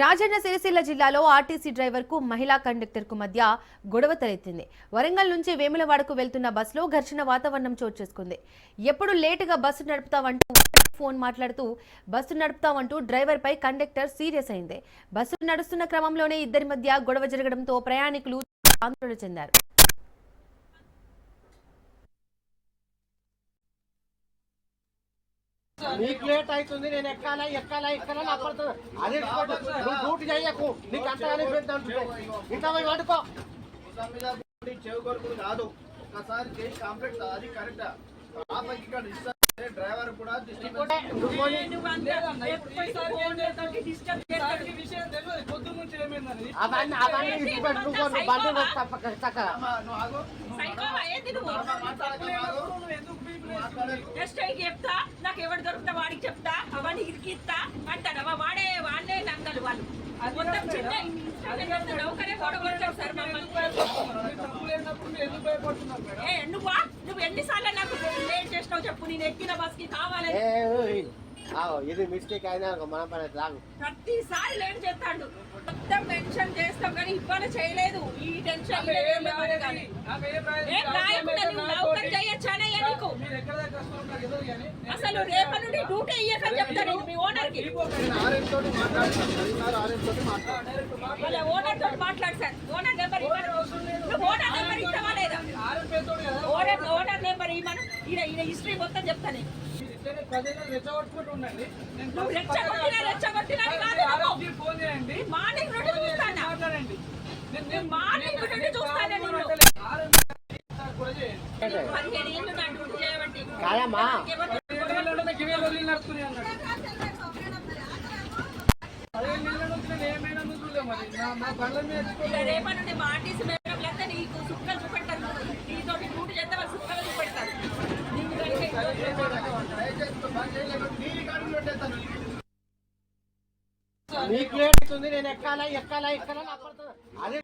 రాజన్న సిరిసిల్ల జిల్లాలో ఆర్టీసీ డ్రైవర్కు మహిళా కండక్టర్కు మధ్య గొడవ తలెత్తింది. వరంగల్ నుంచి వేములవాడకు వెళ్తున్న బస్సులో ఘర్షణ వాతావరణం చోటు చేసుకుంది. ఎప్పుడు లేటుగా బస్సు నడుపుతావంటూ ఫోన్ మాట్లాడుతూ బస్సు నడుపుతామంటూ డ్రైవర్ పై కండక్టర్ సీరియస్ అయింది. బస్సు నడుస్తున్న క్రమంలోనే ఇద్దరి మధ్య గొడవ జరగడంతో ప్రయాణికులు ఆందోళన చెందారు. నీకు లేట్ అవుతుంది నేను ఎక్కాలా ఎక్కాలా ఎక్కాలా నా పడుతుంది అదే నువ్వు డ్యూటీ చేయకు. నీకు అంతగానే పెద్ద ఇంత పోయి వండుకో. చెవు కొడుకులు కాదు. ఒకసారి చేసి కంప్లీట్ అది కరెక్ట్ డ్రైవర్ కూడా జస్ట్ చెప్తా. నాకు ఎవడు దొరుకుతా వాడికి చెప్తా? అవన్నీ ఇరికిస్తా అంటాడు. అవ వాడే వాడే నంగలు వాళ్ళు. మొత్తం చిన్న గొడవ కొట్టావు సార్ మమ్మల్ని. నువ్వా నువ్వు? ఎన్నిసార్లు నాకు లేట్ చేసినావు చెప్పు? నేను ఎక్కిన బస్కి ఇది మిస్టేక్ అయినా అనుకో, మన పని లాగు. ప్రతిసారి లేట్ చేస్తాడు. మొత్తం మెన్షన్ చేస్తాం కానీ ఇవాళ చేయలేదు. ఈ టెన్షన్ అసలు రేపటి నుండి డ్యూటీ ఇయ్యకని చెప్తాను మీ ఓనర్కి. ఓనర్ తోటి మాట్లాడు. Sir. Owner number owner number ఇస్తావా లేదా? ఓనర్ ఓనర్ నెంబర్ ఇవ్వను. ఈయన ఈయన హిస్టరీ మొత్తం చెప్తాను మార్నింగ్ నుండి చూస్తానా? మార్నింగ్ నుండి చూస్తాను నిన్ను. పదిహేను ఏళ్ళు నా డ్యూటీ చేయబట్టి కాదమ్మా. రేపటి నుండి మా ఆర్టీసీ మేడం లేకపోతే నీకు సుక్కలు చూపెడతారు. నీతో డ్యూటీ చేస్తే వాళ్ళు సుక్కలు చూపెడతారు. నీకు లేట్ నేను ఎక్కాలా ఎక్కాలా ఎక్కాలా అదే